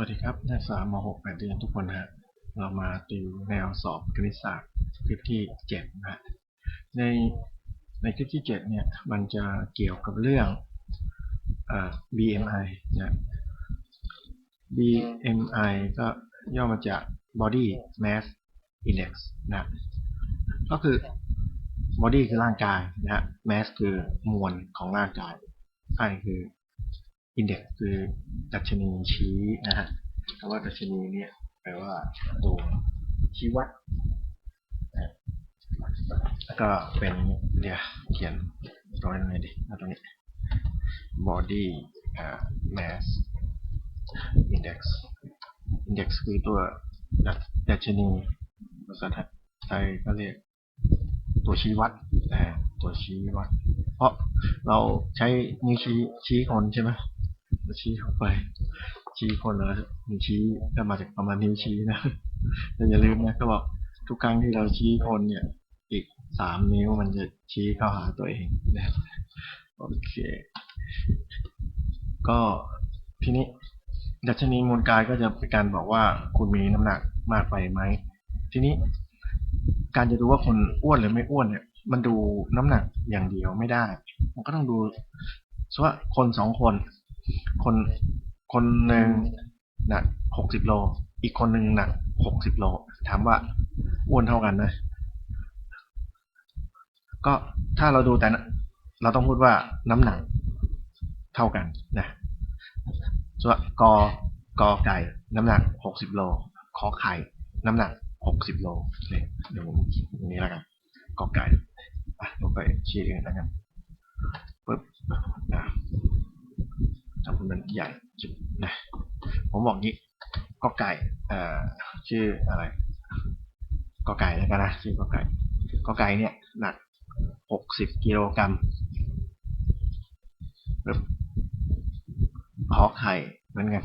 วัสดีครับ นักศึกษาม6 8 เดือนทุกคนฮะ เรามาติวแนวสอบคณิตศาสตร์คลิปที่ 7 นะฮะในในคลิปที่ 7 เนี่ย มันจะเกี่ยวกับเรื่องอ่อ BMI นะ BMI ก็ย่อมาจาก Body Mass Index นะ ก็คือ Body คือร่างกายนะฮะ Mass คือมวลของร่างกาย I คือ Index คือดัชนีชี้นะฮะคำว่าดัชนีเนี่ยแปลว่าตัวชี้วัดแล้วก็เป็นเดี๋ยวเขียนตรงนี้หน่อยดิเอาตรงนี้ body mass index index คือตัวดัชดัชนีภาษาไทยก็เรียกตัวชี้วัดนะตัวชี้วัด เพราะเราใช้นิ้วชี้ชี้คนใช่ไหม ชี้เข้าไป ชี้คนแล้วนิ้วชี้ก็มาจากประมาณนิ้วชี้นะแต่อย่าลืมนะก็บอกทุกครั้งที่เราชี้คนเนี่ย อีกสามนิ้วมันจะชี้เข้าหาตัวเองนะโอเค ก็ทีนี้ดัชนีมวลกายก็จะเป็นการบอกว่าคุณมีน้ำหนักมากไปไหม ทีนี้ การจะดูว่าคนอ้วนหรือไม่อ้วนเนี่ย มันดูน้ำหนักอย่างเดียวไม่ได้ มันก็ต้องดูสว่าคนสองคน คนคนหนึ่งหนักหกสิบโล อีกคนหนึ่งหนักหกสิบโล ถามว่าอ้วนเท่ากันนะ ก็ถ้าเราดูแต่เราต้องพูดว่าน้ำหนักเท่ากันนะส่วนกอกอไก่ น้ำหนักหกสิบโลขอไข่น้ำหนักหกสิบโลเนี่ยเดี๋ยวผมตรงนี้แล้วกันกอไก่อะลงไปชี้อื่นแล้วกันปึ๊บอะ ทำให้มันใหญ่จุดนะผมบอกงี้กอไก่เอ่อชื่ออะไรกอไก่แล้วกันนะชื่อกอไก่กอไก่เนี่ยหนักหกสิบกิโลกรัมปึ๊บขอไข่เหมือนกัน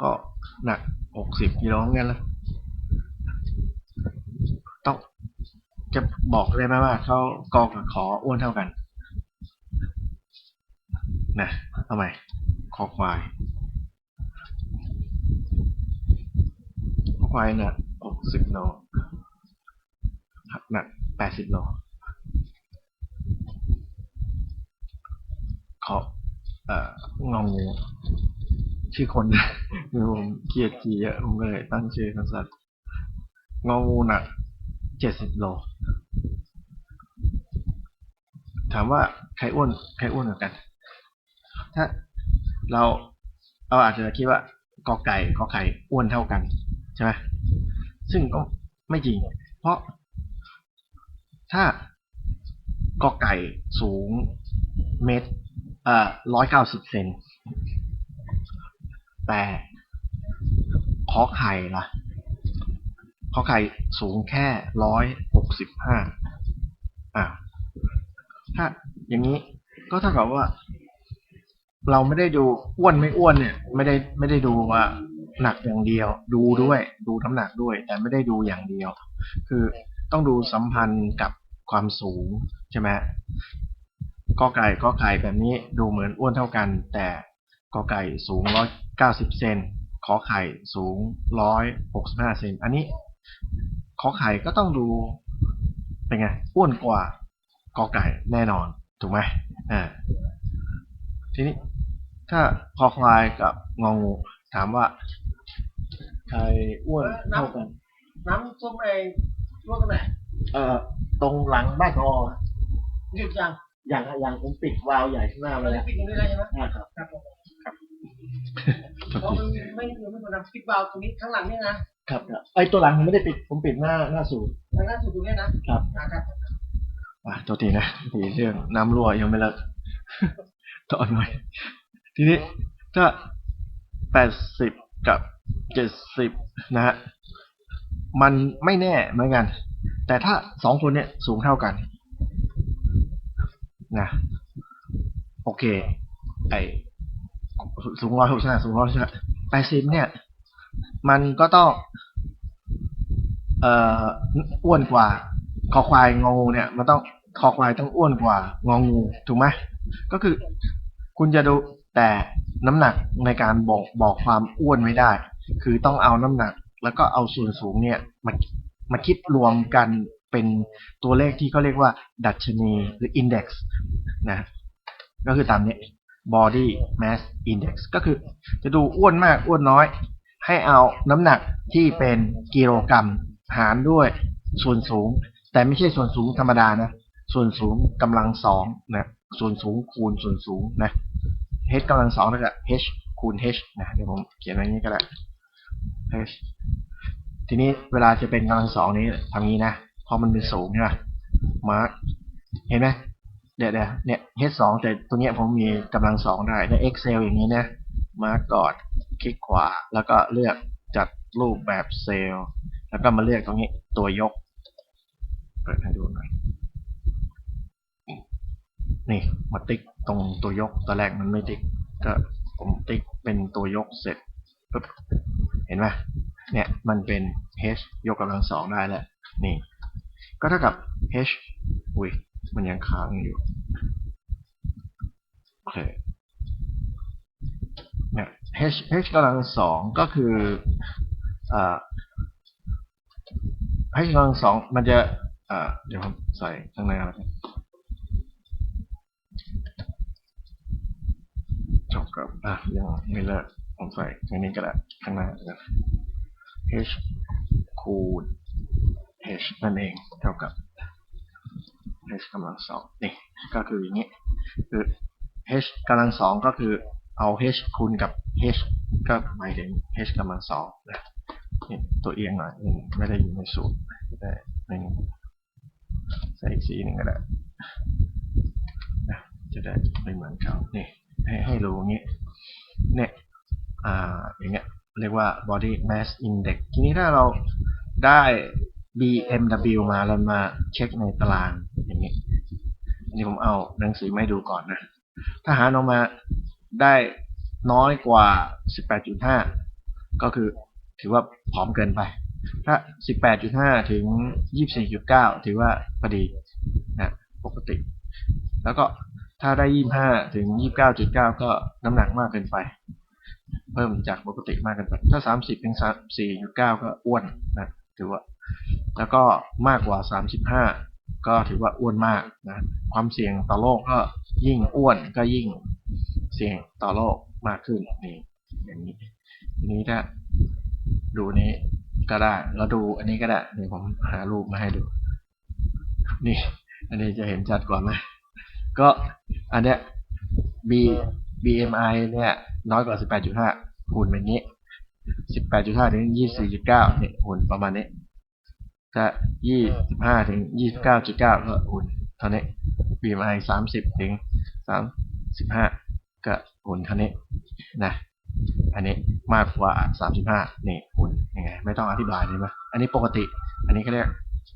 ก็หนักหกสิบกิโลเหมือนกันละต้องจะบอกได้ไหมว่าเขากอกับขออ้วนเท่ากัน นะทำไมคอควายคอควายหนักหกสิบโลหนักแปดสิบโลขอเอ่ององูชื่อคนคือผมเกียดจีอะผมก็เลยตั้งชื่อสั้นๆงองูหนักเจ็ดสิบโลถามว่าใครอ้วนใครอ้วนกว่ากัน ถ้าเราเราอาจจะคิดว่ากอไก่กอไข่อ้วนเท่ากันใช่ไหมซึ่งก็ไม่จริง เพราะ ถ้ากอไก่สูงเมตรเอ่อร้อยเก้าสิบเซนแต่ขอไข่ล่ะขอไข่สูงแค่ร้อยหกสิบห้าอ่าถ้าอย่างนี้ก็เท่ากับว่า เราไม่ได้ดูอ้วนไม่อ้วนเนี่ย ไม่ได้ไม่ได้ดูว่าหนักอย่างเดียว ดูด้วย ดูน้ำหนักด้วย แต่ไม่ได้ดูอย่างเดียว คือต้องดูสัมพันธ์กับความสูงใช่ไหมกอไก่กอไข่แบบนี้ดูเหมือนอ้วนเท่ากัน แต่กอไก่สูงร้อยเก้าสิบเซนขอไข่สูงร้อยหกสิบห้าเซนอันนี้ขอไข่ก็ต้องดูเป็นไงอ้วนกว่ากอไก่แน่นอนถูกไหมอ่าทีนี้ ถ้าคอควายกับงองู ถามว่าใครอ้วนเท่ากัน น้ำส้มไอ้ลวกตรงไหนเอ่อตรงหลังบ้านคอหยุดยังอย่างอย่างผมปิดวาล์วใหญ่ข้างหน้าเรามาจะแล้วปิดตรงนี้เลยใช่ไหมอ่าครับ ครับผมโทษเพราะทีมันไม่ยังไม่ควรทำสปิดบาลตรงนี้ข้างหลังเนี่ยนะครับครับไอยตัวหลังผมไม่ได้ปิดผมปิดหน้าหน้าสูตรทางหน้าสุดตรงนี้นะครับ อ่าครับอ่าตัวทีนะทีเรื่องน้ำรั่วยังไม่เลิก ต่อหน่อย ทีนี้ถ้าแปดสิบกับเจ็ดสิบนะฮะมันไม่แน่เหมือนกัน แต่ถ้าสองคนเนี่ยสูงเท่ากันนะโอเค ไอสูงร้อยหกสิบสูงร้อยหกสิบแปดสิบเนี่ย มันก็ต้อง เอ่ออ้วนกว่า คอควายงองูเนี่ย มันต้องคอควายต้องอ้วนกว่า งองูถูกไหมก็คือ คุณจะดู แต่น้ำหนักในการบอกบอกความอ้วนไม่ได้ คือต้องเอาน้ำหนัก แล้วก็เอาส่วนสูงเนี่ยมามาคิดรวมกันเป็นตัวเลขที่เขาเรียกว่า ดัชนีหรือ index นะก็คือตามนี้ body mass index ก็คือจะดูอ้วนมากอ้วนน้อย ให้เอาน้ำหนักที่เป็นกิโลกรัมหารด้วยส่วนสูง แต่ไม่ใช่ส่วนสูงธรรมดานะ ส่วนสูงกำลังสองนะส่วนสูงคูณส่วนสูงนะ h กำลังสองเท่ากับ h คูณ h นะเดี๋ยวผมเขียนไว้นี้ก็ได้ h ทีนี้เวลาจะเป็นกำลังสองนี้ทำงี้นะ พอมันเป็นสูงใช่ไหมมาร์กเห็นไหมเดี๋ยวเดี๋ยวเนี่ย h สองแต่ตัวเนี้ยผมมีกำลังสองได้ใน excel อย่างนี้นะมาร์กก่อนคลิกขวา แล้วก็เลือกจัดรูปแบบเซลล์ แล้วก็มาเลือกตรงนี้ตัวยกเปิดให้ดูหน่อยนี่มาติ๊ก ตรงตัวยกตอนแรกมันไม่ติ๊กก็ผมติ๊กเป็นตัวยกเสร็จปุ๊บเห็นไหมเนี่ยมันเป็น h ยกกำลังสองได้แล้วนี่ ก็เท่ากับ h อุ้ยมันยังค้างอยู่โอเคเนี่ย h h กำลังสองก็คืออ่า h กำลังสองมันจะอ่าเดี๋ยวผมใส่ข้างในแล้วกัน จบกับอะยังไม่เลิกผมใส่ตรงนี้ก็ได้ข้างหน้านะ h คูณ h นั่นเองเท่ากับ h กำลังสองนี่ก็คืออย่างนี้คือ h กำลังสองก็คือเอา h คูณกับ h ก็หมายถึง h กำลังสองนะนี่ตัวเอียงหน่อยไม่ได้อยู่ในสูตรก็ได้หนึ่งใส่อีกสีหนึ่งก็ได้นะจะได้ไม่เหมือนเขานี่ ให้ให้รู้อย่างนี้เนี่ยอ่าอย่างเงี้ยเรียกว่า body mass index ทีนี้ถ้าเราได้ BMW มาแล้วมาเช็คในตารางอย่างนี้อันนี้ผมเอาหนังสือไมาให้ดูก่อนนะ ถ้าหารออกมาได้น้อยกว่า 18.5 ก็คือถือว่าผอมเกินไป ถ้า 18.5 ถึง 24.9 ถือว่าพอดีนะปกติ แล้วก็ ถ้าได้25ถึง29.9ก็น้ำหนักมากเกินไป เพิ่มจากปกติมากเกินไป ถ้า30ถึง34.9ก็อ้วนนะถือว่า แล้วก็มากกว่า35ก็ถือว่าอ้วนมากนะความเสี่ยงต่อโรคก็ยิ่งอ้วนก็ยิ่งเสี่ยงต่อโรคมากขึ้นนี่อย่างนี้ทีนี้ถ้าดูนี้ก็ได้แล้วดูอันนี้ก็ได้เดี๋ยวผมหารูปมาให้ดู นี่ อันนี้จะเห็นชัดกว่าไหม ก็อันเนี้ย B BMI เนี่ยน้อยกว่า 18.5หุ่นแบบนี้ 18.5 ถึง 24.9เนี่ยหุ่นประมาณนี้ถ้า25 ถึง 29.9 ก็หุ่นเท่านี้ BMI 30 ถึง 35 ก็หุ่นเท่านี้นะอันนี้มากกว่า 35นี่หุ่นยังไง ไม่ต้องอธิบายเลยไหมอันนี้ปกติ อันนี้ก็เรียก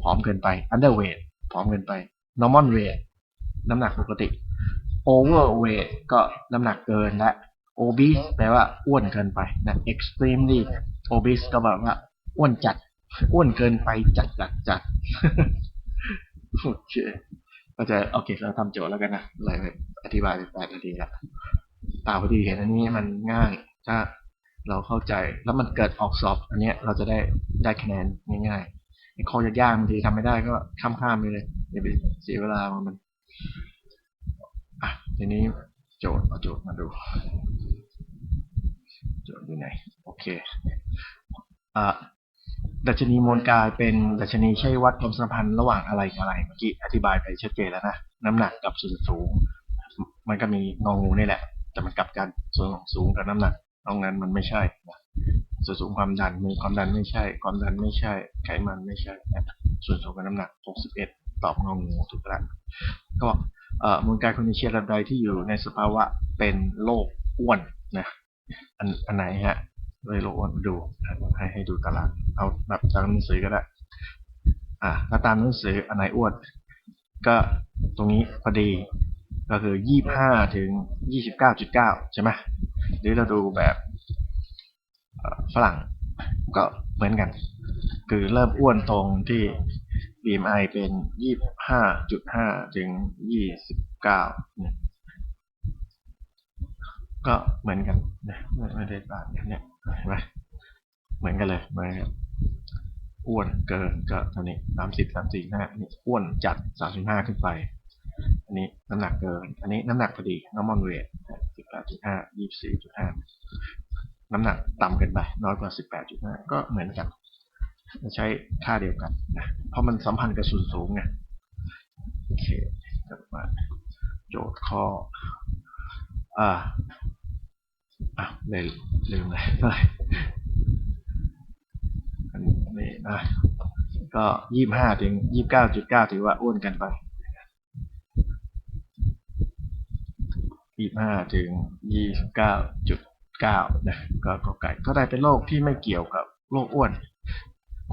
ผอมเกินไป underweight ผอมเกินไป normal weight น้ำหนักปกติ overweight ก็น้ำหนักเกินและ obese แปลว่าอ้วนเกินไปนะ extremely obese ก็แบบว่าอ้วนจัด อ้วนเกินไปจัดจัดจัดโอเคก็จะโอเคเราทำโจทย์แล้วกันนะอะไรอธิบายไปแปดนาทีละตาพอดีเห็นอันนี้มันง่าย ถ้าเราเข้าใจแล้วมันเกิดออกสอบ อันเนี้ยเราจะได้ได้คะแนนง่ายๆไอ้ข้อยากๆบางทีทำไม่ได้ก็ข้ามๆไปเลยอย่าไปเสียเวลามัน ทีนี้โจทย์เอาโจทย์มาดู โจทย์อยู่ไหน โอเคอะดัชนีมวลกายเป็นดัชนีใช้วัดความสัมพันธ์ระหว่างอะไรกับอะไรเมื่อกี้อธิบายไปชัดเจนแล้วนะน้ำหนักกับส่วนสูง มันก็มีงองูนี่แหละ แต่มันกลับกันส่วนสูงกับน้ำหนักนอกนั้นมันไม่ใช่นะส่วนสูงความดันมีความดันไม่ใช่ ความดันไม่ใช่ ไขมันไม่ใช่นะส่วนสูงกับน้ำหนัก 61 ตอบงองูถูกแล้วก็เอ่อมวลกายคอนดิเชียระดับใดที่อยู่ในสภาวะเป็นโรคอ้วนนะอันอันไหนฮะเลยโรคอ้วนดูให้ให้ดูตารางเอาแบบตามหนังสือก็ได้อ่าถ้าตามหนังสืออันไหนอ้วนก็ตรงนี้พอดีก็คือ25ถึง29.9ใช่ไหมหรือเราดูแบบฝรั่งก็เหมือนกัน คือเริ่มอ้วนตรงที่ BMI เป็น 25.5 ถึง 29เนี่ยก็เหมือนกันนะไม่ได้ต่างกันเนี่ยเห็นไหมเหมือนกันเลยเหมือนกันอ้วนเกินก็เท่านี้สามสิบสามสี่ห้านี่อ้วนจัดสามสิบห้าขึ้นไป อันนี้น้ำหนักเกิน อันนี้น้ำหนักพอดี normal weight สิบแปดจุดห้ายี่สี่จุดห้าน้ำหนักต่ำเกินไปน้อยกว่าสิบแปดจุดห้าก็เหมือนกัน จะใช้ค่าเดียวกันนะเพราะมันสัมพันธ์กับส่วนสูงไงโอเคกลับมาโจทย์ข้ออ่าอะเลยลืมเลยอันนี้นะก็ยี่ห้าถึงยี่บเก้าจุดเก้าถือว่าอ้วนกันไปยี่ห้าถึงยี่สิบเก้าจุดเก้านะก็ก็ไก่ก็ได้เป็นโรคที่ไม่เกี่ยวกับโรคอ้วน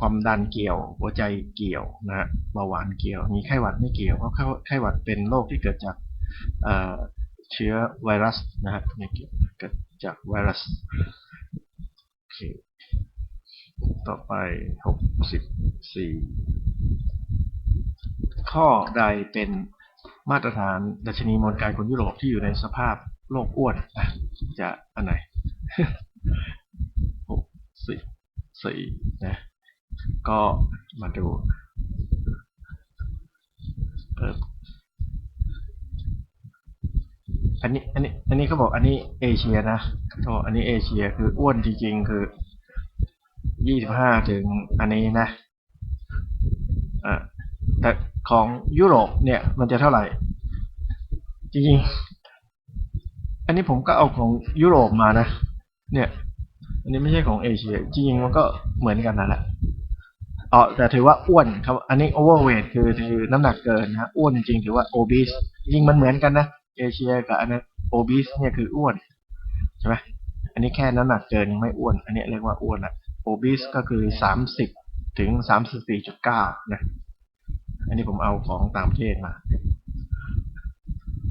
ความดันเกี่ยว หัวใจเกี่ยวนะฮะเบาหวานเกี่ยว มีไข้หวัดไม่เกี่ยว เพราะไข้หวัดเป็นโรคที่เกิดจากเชื้อไวรัสนะฮะไม่เกี่ยวเกิดจากไวรัสโอเคต่อไปหกสิบสี่ข้อใดเป็นมาตรฐานดัชนีมวลกายคนยุโรปที่อยู่ในสภาพโรคอ้วนจะอันไหนหกสิบสี่นะ ก็มาดูอันนี้อันนี้อันนี้เขาบอกอันนี้เอเชียนะเขาบอกอันนี้เอเชียคืออ้วนจริงๆคือยี่สิบห้าถึงอันนี้นะอะแต่ของยุโรปเนี่ยมันจะเท่าไหร่ จริงๆ อันนี้ผมก็เอาของยุโรปมานะ เนี่ย อันนี้ไม่ใช่ของเอเชีย จริงๆมันก็เหมือนกันนั่นแหละ อ๋อแต่ถือว่าอ้วนครับ อันนี้ overweight คือคือน้ำหนักเกินนะอ้วนจริงถือว่า obese จริงมันเหมือนกันนะเอเชียกับอันนั้น obese เนี่ยคืออ้วนใช่ไหมอันนี้แค่น้ำหนักเกินยังไม่อ้วน อันนี้เรียกว่าอ้วนละ obese ก็คือสามสิบถึงสามสิบสี่จุดเก้านะ อันนี้ผมเอาของต่างประเทศมา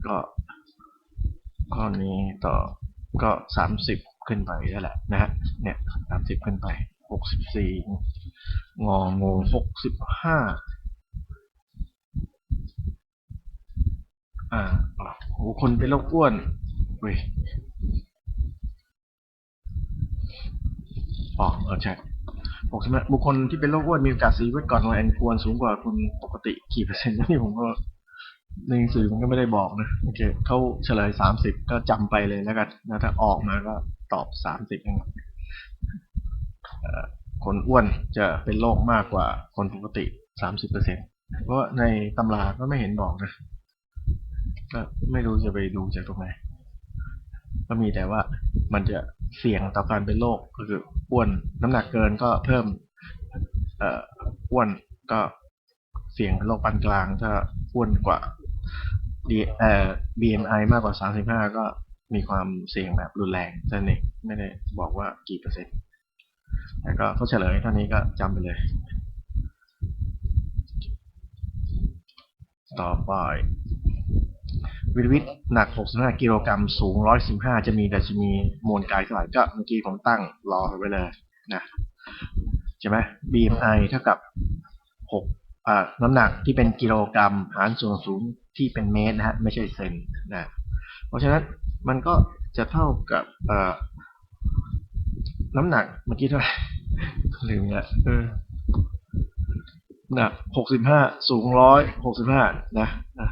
ก็ข้อนี้ต่อก็สามสิบขึ้นไปนั่นแหละนะฮะเนี่ยสามสิบขึ้นไป หกสิบสี่งองูหกสิบห้าอ่าโหคนเป็นโรคอ้วนเว้ยอ๋อเออใช่หกสิบห้าบุคคลที่เป็นโรคอ้วนมีโอกาสเสียชีวิตก่อนวัยอันควรสูงกว่าคนปกติกี่เปอร์เซ็นต์นี่ผมก็ในหนังสือมันก็ไม่ได้บอกนะโอเคเขาเฉลยสามสิบก็จำไปเลยแล้วกันนะถ้าออกมาก็ตอบสามสิบเอง คนอ้วนจะเป็นโรคมากกว่าคนปกติสามสิบเปอร์เซ็นเพราะในตำราก็ไม่เห็นบอกนะก็ไม่รู้จะไปดูจากตรงไหน ก็มีแต่ว่ามันจะเสี่ยงต่อการเป็นโรคก็คืออ้วนน้ำหนักเกินก็เพิ่มเอ่ออ้วนก็เสี่ยงโรคปานกลาง ถ้าอ้วนกว่า D เอ่อ BMI มากกว่าสามสิบห้าก็มีความเสี่ยงแบบรุนแรงนั่นเองไม่ได้บอกว่ากี่เปอร์เซ็นต์ แล้วก็เขาเฉลยเท่านี้ก็จำไปเลย ต่อไปวิวิทย์หนัก 65 กิโลกรัมสูง 115 จะมีดัชนีมวลกายเท่าไหร่ก็เมื่อกี้ผมตั้งรอไว้เลยนะใช่ไหม BMI เท่ากับ 6 น้ำหนักที่เป็นกิโลกรัม หารส่วนสูงที่เป็นเมตรนะฮะ ไม่ใช่เซนนะเพราะฉะนั้นมันก็จะเท่ากับ น้ำหนักเมื่อกี้เท่าไหร่ลืมละเออหนักหกสิบห้าสูงร้อยหกสิบห้านะนะ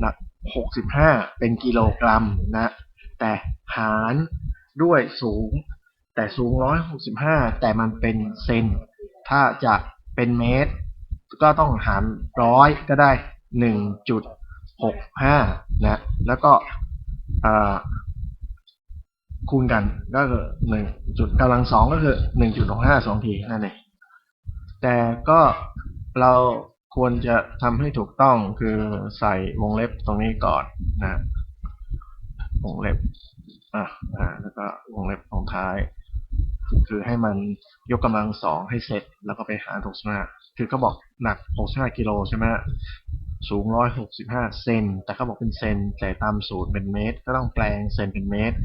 หนักหกสิบห้าเป็นกิโลกรัมนะ แต่หารด้วยสูง แต่สูงร้อยหกสิบห้าแต่มันเป็นเซน ถ้าจะเป็นเมตร ก็ต้องหารร้อยก็ได้หนึ่งจุดหกห้านะ แล้วก็อ่า คูณกันก็คือหนึ่งจุดกำลังสองก็คือหนึ่งจุดหกห้าสองทีนั่นเองแต่ก็เราควรจะทำให้ถูกต้องคือใส่วงเล็บตรงนี้ก่อนนะวงเล็บอะอ่าแล้วก็วงเล็บตรงท้าย คือให้มันยกกำลังสองให้เสร็จแล้วก็ไปหารหกสิบห้าคือเขาบอกหนักหกสิบห้ากิโลใช่ไหมสูงร้อยหกสิบห้าเซนแต่เขาบอกเป็นเซนแต่ตามสูตรเป็นเมตร ก็ต้องแปลงเซนเป็นเมตร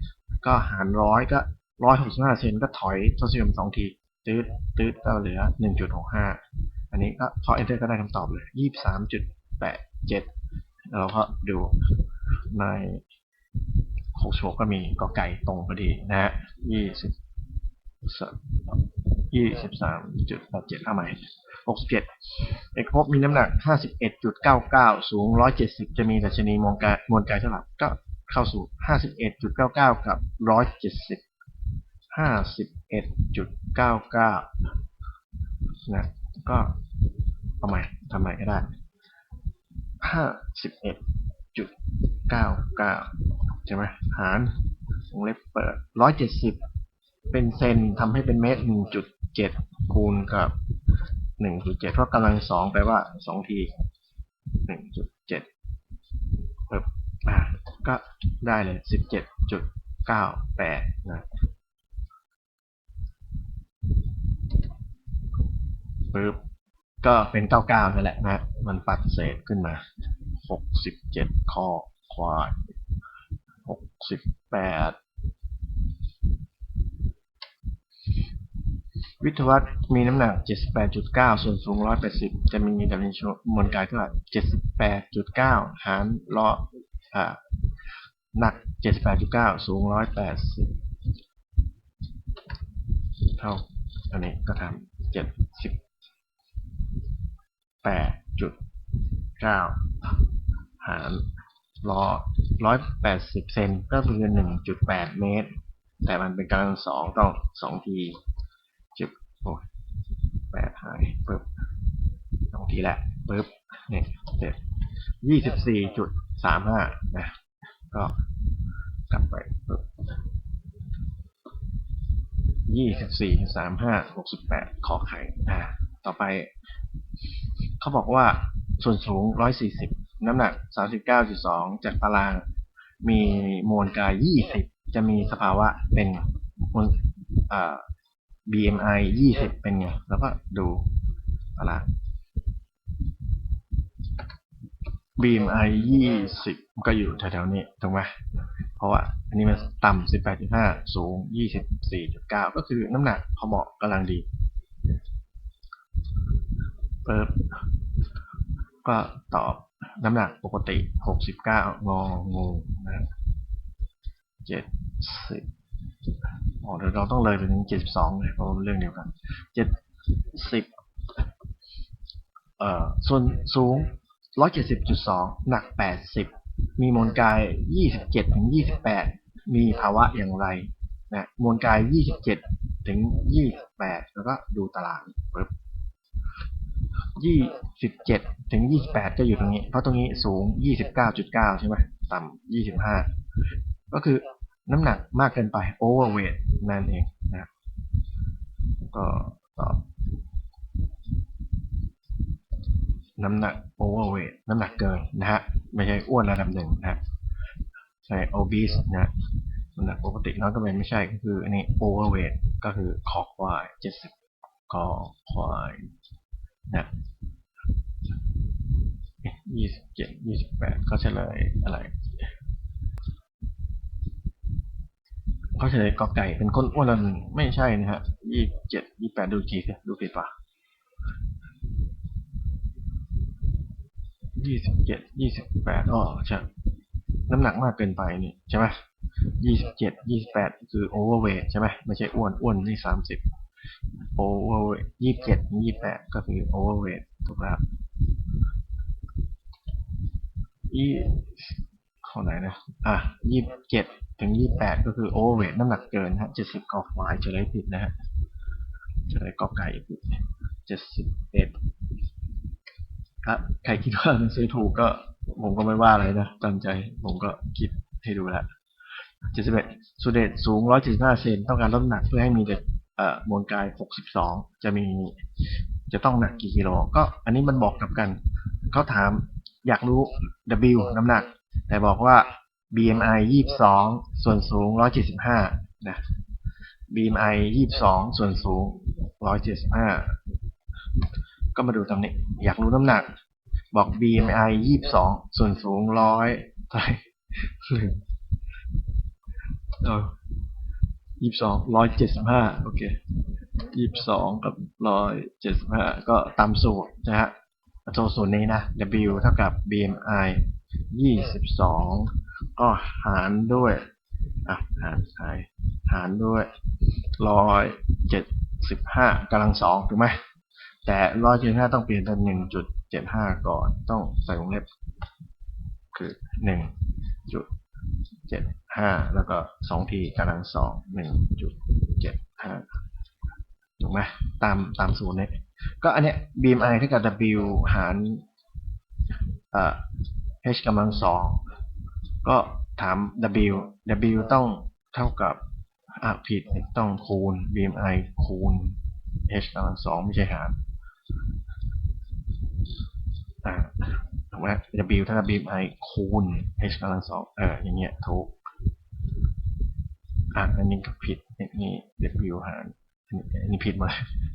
ก็หารร้อยก็ร้อยหกสิบห้าเซนก็ถอยทศนิยมสองทีตืดตืดก็เหลือหนึ่งจุดหกห้าอันนี้ก็พอ enter ก็ได้คำตอบเลยยี่สามจุดแปดเจ็ดเราก็ดูในหกโชกก็มีกอไก่ตรงพอดีนะฮะยี่สิบยี่สิบสามจุดแปดเจ็ดเอาใหม่หกสิบเจ็ดเอกภพมีน้ำหนักห้าสิบเอ็ดจุดเก้าเก้าสูงร้อยเจ็ดสิบจะมีดัชนีมวลกายมวลกายเท่าไหร่ก็ เข้าสู่ห้าสิบเอ็ดจุดเก้าเก้ากับร้อยเจ็ดสิบห้าสิบเอ็ดจุดเก้าเก้านะ ก็เอาใหม่ทำใหม่ก็ได้ห้าสิบเอ็ดจุดเก้าเก้าใช่ไหมหารวงเล็บเปิดร้อยเจ็ดสิบเป็นเซนทำให้เป็นเมตรหนึ่งจุดเจ็ดคูณกับหนึ่งจุดเจ็ดเพราะกำลังสองแปลว่าสองทีหนึ่งจุดเจ็ดเปิด อ่าก็ได้เลยสิบเจ็ดจุดเก้าแปดนะปึ๊บก็เป็นเก้าเก้านั่นแหละนะ มันปัดเศษขึ้นมาหกสิบเจ็ดข้อควายหกสิบแปดวิทยวัฒน์มีน้ำหนัก 78.9 ส่วนสูง 180 จะมีดัชนีมวลกายเท่าไหร่78.9 หารล้ ออ่าหนัก 78.9 สูง 180 เท่า อันนี้ก็ทำ78.9 หารล้อ180 เซนก็คือ 1.8 เมตร แต่มันเป็นกำลังสองต้องสองทีจุดโอ้แปดหายปึ๊บสองทีแหละปึ๊บเนี่ยเสร็จยี่สิบสี่จุด สามห้านะ ก็กลับไปยี่สิบสี่สามห้าหกสิบแปดขอไข่อ่าต่อไป เขาบอกว่าส่วนสูงร้อยสี่สิบน้ำหนักสามสิบเก้าจุดสองจากตาราง มีมวลกายยี่สิบจะมีสภาวะเป็นมวลอ่า BMI ยี่สิบเป็นไง แล้วก็ดูตาราง อะไร BMI ยี่สิบก็อยู่แถวๆนี้ถูกไหมเพราะว่าอันนี้มันต่ำสิบแปดจุดห้าสูงยี่สิบสี่จุดเก้าก็คือน้ำหนักพอเหมาะกำลังดีเปิบก็ตอบน้ำหนักปกติหกสิบเก้างองูนะเจ็ดสิบอ๋อเดี๋ยวเราต้องเลยไปถึงเจ็ดสิบสองเลยเพราะเรื่องเดียวกันเจ็ดสิบเอ่อส่วนสูง ร้อยเจ็ดสิบจุดสองหนักแปดสิบมีมวลกายยี่สิบเจ็ดถึงยี่สิบแปดมีภาวะอย่างไรนะมวลกายยี่สิบเจ็ดถึงยี่สิบแปดแล้วก็ดูตารางปึ๊บยี่สิบเจ็ดถึงยี่สิบแปดก็อยู่ตรงนี้ เพราะตรงนี้สูงยี่สิบเก้าจุดเก้าใช่ไหมต่ำยี่สิบห้าก็คือน้ำหนักมากเกินไป overweight นั่นเองนะก็ตอบ น้ำหนัก overweight น้ำหนักเกินนะฮะ ไม่ใช่อ้วนระดับหนึ่งนะฮะใช่ obese นะน้ำหนักปกติน้อยก็เป็นไม่ใช่ก็คืออันนี้ overweight ก็คือคอควายเจ็ดสิบคอควายนะยี่สิบเจ็ดยี่สิบแปดก็เฉลยอะไรเขาเฉลยกอไก่เป็นคนอ้วนระหนึ่งไม่ใช่นะฮะยี่เจ็ดยี่แปดดูทีดูผิดปะ ยี่สิบเจ็ดยี่สิบแปดอ๋อใช่น้ำหนักมากเกินไปนี่ใช่ไหมยี่สิบเจ็ดยี่สิบแปดคือโอเวอร์เวทใช่ไหมไม่ใช่อ้วนอ้วนนี่สามสิบโอเวอร์เวทยี่สิบเจ็ดยี่สิบแปดก็คือโอเวอร์เวทถูกไหมครับยี่ข้อไหนนะอะยี่สิบเจ็ดถึงยี่สิบแปดก็คือโอเวอร์เวทน้ำหนักเกินฮะเจ็ดสิบกอควายเฉลยผิดนะฮะเฉลยกอไก่ผิดเจ็ดสิบเอ็ด ครับใครคิดว่าหนังสือถูกก็ ผมก็ไม่ว่าอะไรนะตามใจผมก็คิดให้ดูแล้วเจ็ดสิบเอ็ดสุเดชสูงร้อยเจ็ดสิบห้าเซนต้องการลดน้ำหนักเพื่อให้มีเด็กเอ่อมวลกายหกสิบสองจะมี จะต้องหนักกี่กิโล ก็อันนี้มันบอกกับกัน เขาถามอยากรู้ W น้ำหนัก แต่บอกว่า BMI ยี่สิบสองส่วนสูงร้อยเจ็ดสิบห้านะ BMI ยี่สิบสองส่วนสูงร้อยเจ็ดสิบห้า ก็มาดูตำหนิอยากรู้น้ำหนัก บอก BMI ยี่สิบสองส่วนสูงร้อยเท่าไหร่ลืมเออยี่สิบสองร้อยเจ็ดสิบห้าโอเคยี่สิบสองกับร้อยเจ็ดสิบห้าก็ตามสูตรนะฮะตัวสูตรนี้นะ W เท่ากับ BMI ยี่สิบสองก็หารด้วยอะหารหารหารด้วยร้อยเจ็ดสิบห้ากำลังสองถูกไหม แต่ร้อยเจ็ดห้าต้องเปลี่ยนเป็นหนึ่งจุดเจ็ดห้าก่อน ต้องใส่วงเล็บ คือหนึ่งจุดเจ็ดห้าแล้วก็สองทีกำลังสองหนึ่งจุดเจ็ดห้าถูกไหมตามตามสูตรเนี่ยก็อันเนี้ย BMI เท่ากับ W หารเอ่อ h กำลังสองก็ถาม W W ต้องเท่ากับอะผิดต้องคูณ BMI คูณ h กำลังสองไม่ใช่หาร อ่าถูกไหม W เท่ากับ BMI คูณ h กำลังสองเอออย่างเงี้ยถูกอะอันนี้ก็ผิดอันนี้ W หารอันนี้อันนี้ผิดหมา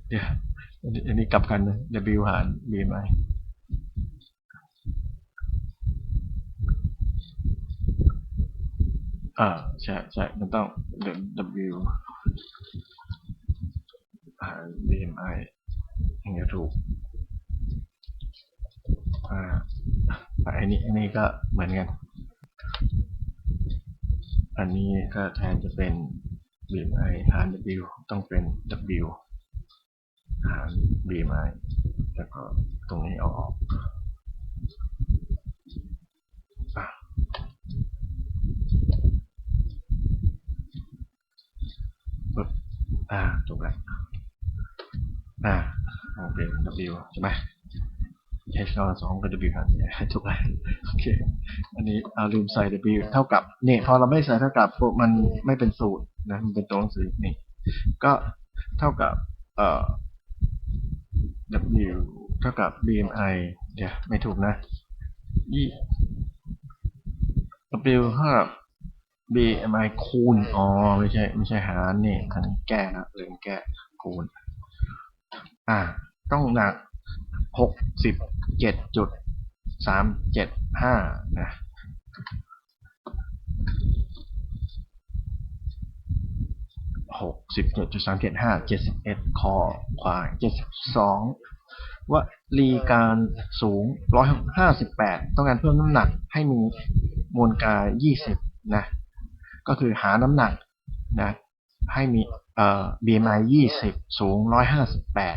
เดี๋ยวอันนี้อันนี้กลับกันนะ W หาร BMI อ่าใช่ใช่มันต้อง W หาร BMI อย่างเงี้ยถูก อ่าอันนี้อันนี้ก็เหมือนกัน อันนี้ก็แทนจะเป็น BMI หาร W ต้องเป็น W หาร BMI แล้วก็ตรงนี้เอาออกอะปึ๊บอ่าถูกแล้วอ่าเอาเป็น W ใช่ไหม h กำลังสองก็ w หารเนี่ถูกแล้วโอเค อันนี้เอาลืมใส่ w เท่ากับเนี่ยพอเราไม่ใส่เท่ากับปุ๊บมันไม่เป็นสูตรนะ มันเป็นตัวหนังสือนี่ ก็เท่ากับเอ่อ w เท่ากับ bmi เดี๋ยวไม่ถูกนะยี่ w เท่ากับ bmi คูณ อ๋อ ไม่ใช่ ไม่ใช่หารนี่อันนี้แก้นะลืมแก้คูณ อ่า ต้องหนัก หกสิบเจ็ดจุดสามเจ็ดห้านะหกสิบเจ็ดจุดสามเจ็ดห้าเจ็ดสิบเอ็ดคอควายเจ็ดสิบสองวลีการสูงร้อยห้าสิบแปดต้องการเพิ่มน้ำหนักให้มีมวลกายยี่สิบนะก็คือหาน้ำหนักนะให้มีเอ่อ BMI ยี่สิบสูงร้อยห้าสิบแปด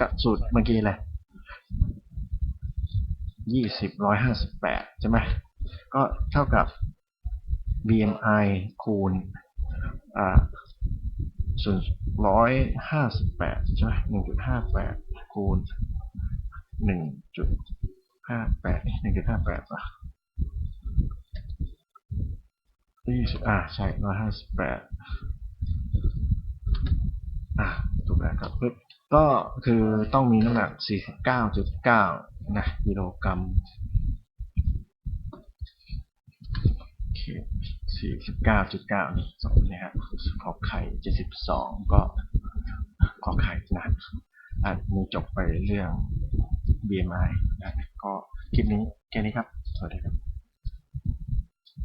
กับสูตรเมื่อกี้เลย ยี่สิบร้อยห้าสิบแปดใช่ไหมก็เท่ากับ BMI คูณอ่าส่วนร้อยห้าสิบแปดใช่ไหมหนึ่งจุดห้าแปดคูณหนึ่งจุดห้าแปดหนึ่งจุดห้าแปดป่ะยี่สิบอ่าใช่ร้อยห้าสิบแปดอะถูกแล้วครับปึ๊บก็คือต้องมีน้ำหนัก49.9 นะกิโลกรัมโอเค49.9นี่สองนี่ฮะขอไข่72ก็ขอไข่นะอาจมีจบไปเรื่อง BMI นะก็คลิปนี้แค่นี้ครับ สวัสดีครับ